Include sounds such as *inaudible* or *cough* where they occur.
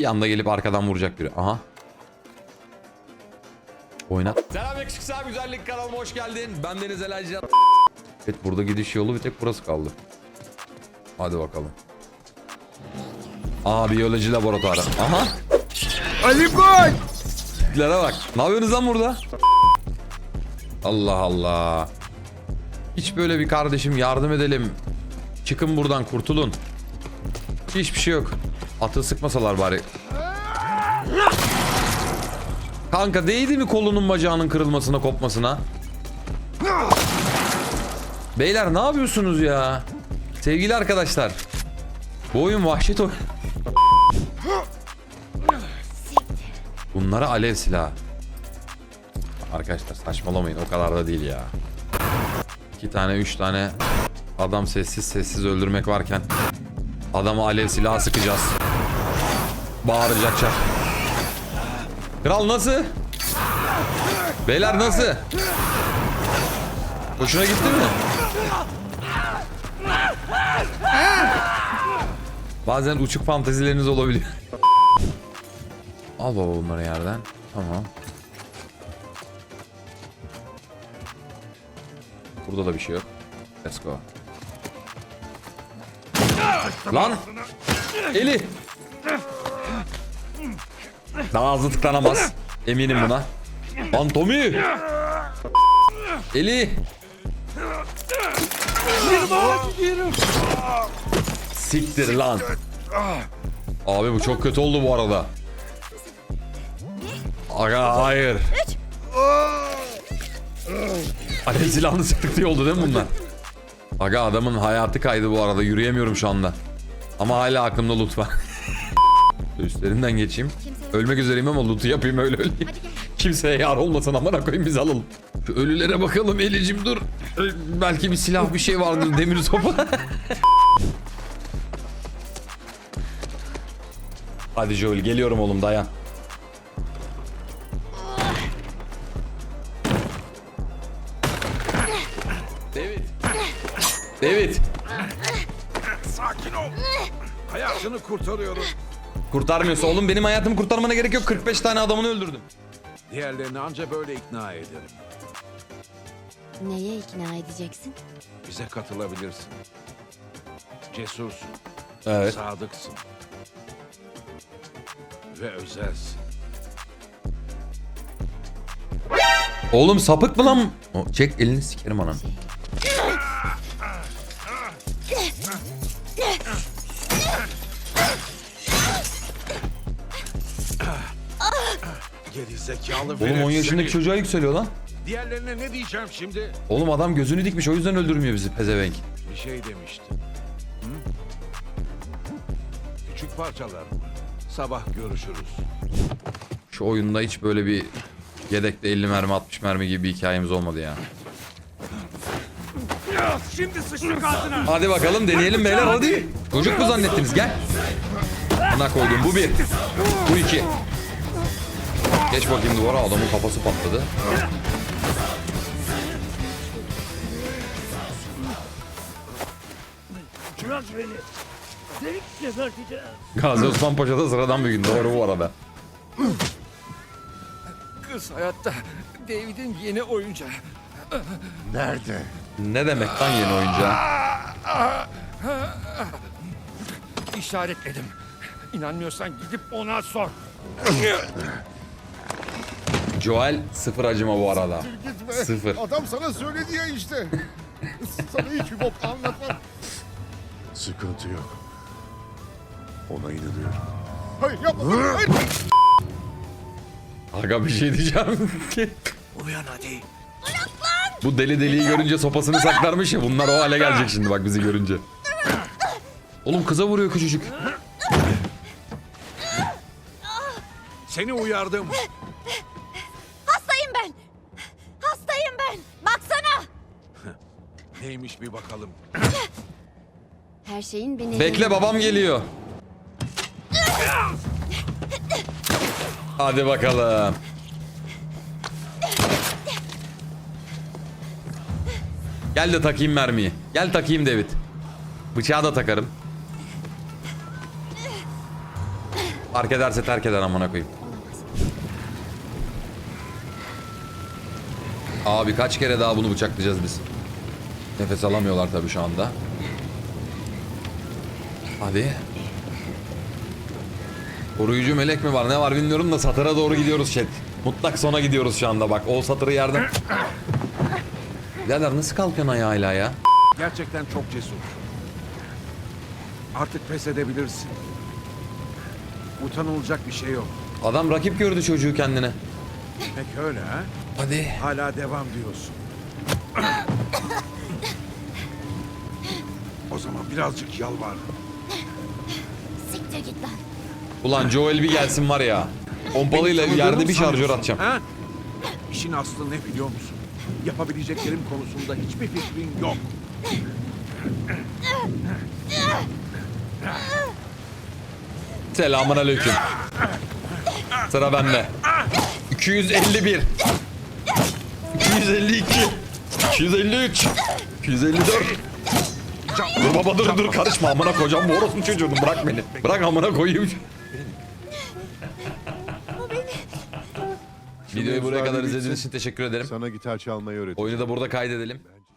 Bir anda gelip arkadan vuracak biri. Aha. Oynat. Selam yakışıklı abi güzellik kanalıma hoş geldin. Ben Deniz Elaycan. Evet burada gidiş yolu bir tek burası kaldı. Hadi bakalım. Aa biyoloji laboratuvarı. Aha. Ali Koç! Tiplere bak. Ne yapıyorsunuz lan burada? Allah Allah. Hiç böyle bir kardeşim yardım edelim. Çıkın buradan kurtulun. Hiçbir şey yok. Atı sıkmasalar bari. Kanka değdi mi kolunun bacağının kırılmasına kopmasına? Beyler ne yapıyorsunuz ya? Sevgili arkadaşlar. Bu oyun vahşet oyun. Bunlara alev silahı. Arkadaşlar saçmalamayın o kadar da değil ya. İki tane üç tane adam sessiz sessiz öldürmek varken adama alev silahı sıkacağız. Bağıracaklar. Kral nasıl? Beyler nasıl? Hoşuna gitti mi? Bazen uçuk fantezileriniz olabiliyor. Al baba bunları yerden. Tamam. Burada da bir şey yok. Let's go. Lan! Eli! Daha hızlı tıklanamaz. Eminim buna. Lan Tommy! Eli! Siktir lan. Abi bu çok kötü oldu bu arada. Aga hayır. Alev silahını sıktık diye oldu değil mi bunlar? Aga adamın hayatı kaydı bu arada. Yürüyemiyorum şu anda. Ama hala aklımda loot var. *laughs* Üstlerinden geçeyim. Ölmek üzereyim ama loot'u yapayım öyle öleyim. Kimseye yar olmasın amına koyayım biz alalım. Şu ölülere bakalım Elicim dur. Ö- Belki bir silah bir şey vardır demir sopa. *laughs* Hadi Joel geliyorum oğlum dayan. David. David. Sakin ol. Hayatını kurtarıyorum. Kurtarmıyorsa oğlum benim hayatımı kurtarmana gerek yok. 45 tane adamını öldürdüm. Diğerlerini anca böyle ikna ederim. Neye ikna edeceksin? Bize katılabilirsin. Cesursun, Evet. sadıksın. Ve özelsin. Oğlum sapık mı lan? O, çek elini sikerim anam. Geri zekalı Oğlum velet 10 yaşındaki seni. çocuğa yükseliyor lan. Diğerlerine ne diyeceğim şimdi? Oğlum adam gözünü dikmiş o yüzden öldürmüyor bizi pezevenk. Bir şey demiştin. Hı? Küçük parçalar? Sabah görüşürüz. Şu oyunda hiç böyle bir yedekte 50 mermi 60 mermi gibi bir hikayemiz olmadı ya. Şimdi sıçtık ağzına. Hadi bakalım deneyelim beyler hadi. Çocuk mu zannettiniz gel. Buna koydum bu bir. Bu iki. Geç bakayım duvara adamın kafası patladı. Gazi Osman Paşa'da sıradan bir gün doğru bu arada. Kız hayatta. David'in yeni oyuncağı. Ne demek lan yeni oyuncağı? İşaretledim. İnanmıyorsan gidip ona sor. *laughs* Joel sıfır acıma bu arada. Sıfır. Adam sana söyledi ya işte. *laughs* sana hiçbir bok anlatmam. Sıkıntı yok. Ona inanıyorum. Hayır yapma. *laughs* Hayır. Aga bir şey diyeceğim. *laughs* Uyan hadi. bu deli deliyi görünce sopasını saklarmış ya bunlar o hale gelecek şimdi bak bizi görünce. Oğlum kıza vuruyor küçücük. Seni uyardım. Hastayım ben. Hastayım ben. Baksana. Neymiş bir bakalım. Her şeyin bir nedeni Bekle babam geliyor. Hadi bakalım. Gel de takayım mermiyi. Gel takayım David. Bıçağı da takarım. Fark ederse terk eder amına koyayım. Abi kaç kere daha bunu bıçaklayacağız biz? Nefes alamıyorlar tabii şu anda. Hadi. Koruyucu melek mi var ne var bilmiyorum da satıra doğru gidiyoruz chat. Mutlak sona gidiyoruz şu anda bak. O satırı yerden... Birader nasıl kalkıyorsun ayağıyla ya? Gerçekten çok cesur. Artık pes edebilirsin. Utanılacak bir şey yok. Adam rakip gördü çocuğu kendine. Pek öyle ha? Hadi. Hala devam diyorsun. Zaman birazcık yalvar. Siktir git lan. Ulan Joel bir gelsin var ya. Pompalıyla Beni yerde bir şarjör sanıyorsun, atacağım. Ha? İşin aslı ne biliyor musun? Yapabileceklerim konusunda hiçbir fikrin yok. Selamun aleyküm. Sıra bende. 251. 252. 253. 254. Dur baba dur dur karışma amına koyacağım bu orospu çocuğunu bırak beni. Bırak amına koyayım. Videoyu buraya kadar izlediğiniz için teşekkür ederim. Sana gitar çalmayı öğreteceğim. Oyunu da burada kaydedelim.